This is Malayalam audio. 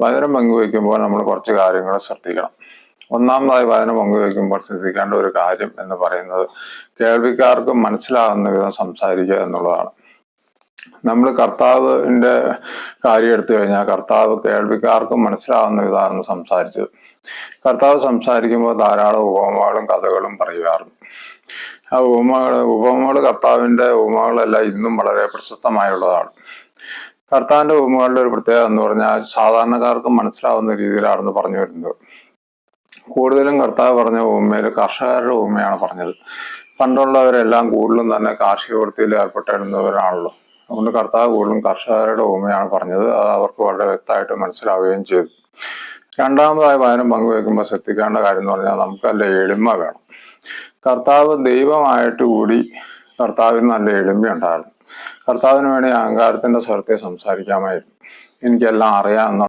വചനം പങ്കുവയ്ക്കുമ്പോൾ നമ്മൾ കുറച്ച് കാര്യങ്ങൾ ശ്രദ്ധിക്കണം. ഒന്നാമതായി വചനം പങ്കുവയ്ക്കുമ്പോൾ ശ്രദ്ധിക്കേണ്ട ഒരു കാര്യം എന്ന് പറയുന്നത് കേൾവിക്കാർക്കും മനസ്സിലാകുന്ന വിധം സംസാരിക്കുക എന്നുള്ളതാണ്. നമ്മൾ കർത്താവിന്റെ കാര്യം എടുത്തു കഴിഞ്ഞാൽ കർത്താവ് കേൾവിക്കാർക്കും മനസ്സിലാവുന്ന വിധമാണ് സംസാരിച്ചത്. കർത്താവ് സംസാരിക്കുമ്പോൾ ധാരാളം ഉപമകളും കഥകളും പറയുമായിരുന്നു ആ ഉപമകൾ ഉപമകൾ കർത്താവിന്റെ ഉപമകളെല്ലാം ഇന്നും വളരെ പ്രശസ്തമായുള്ളതാണ്. കർത്താവിന്റെ ഉപമകളുടെ ഒരു പ്രത്യേകത എന്ന് പറഞ്ഞാൽ സാധാരണക്കാർക്ക് മനസ്സിലാവുന്ന രീതിയിലാണെന്ന് പറഞ്ഞു വരുന്നത്. കൂടുതലും കർത്താവ് പറഞ്ഞ ഉപമയിൽ കർഷകരുടെ ഉപമയാണ് പറഞ്ഞത്. പണ്ടുള്ളവരെല്ലാം കൂടുതലും തന്നെ കാർഷിക വൃത്തിയിൽ ഏർപ്പെട്ടിരുന്നവരാണല്ലോ. അതുകൊണ്ട് കർത്താവ് കൂടുതലും കർഷകരുടെ ഉപമയാണ് പറഞ്ഞത്. അത് അവർക്ക് വളരെ വ്യക്തമായിട്ട് മനസ്സിലാവുകയും ചെയ്തു. രണ്ടാമതായി വായനം പങ്കുവെക്കുമ്പോൾ ശ്രദ്ധിക്കേണ്ട കാര്യം എന്ന് പറഞ്ഞാൽ നമുക്ക് നല്ല എളിമ വേണം. കർത്താവ് ദൈവമായിട്ട് കൂടി കർത്താവിന് നല്ല എളിമ ഉണ്ടായിരുന്നു കർത്താവിന് വേണ്ടി അഹങ്കാരത്തിന്റെ സ്വരത്തെ സംസാരിക്കാമായിരുന്നു. എനിക്കെല്ലാം അറിയാമെന്നുള്ള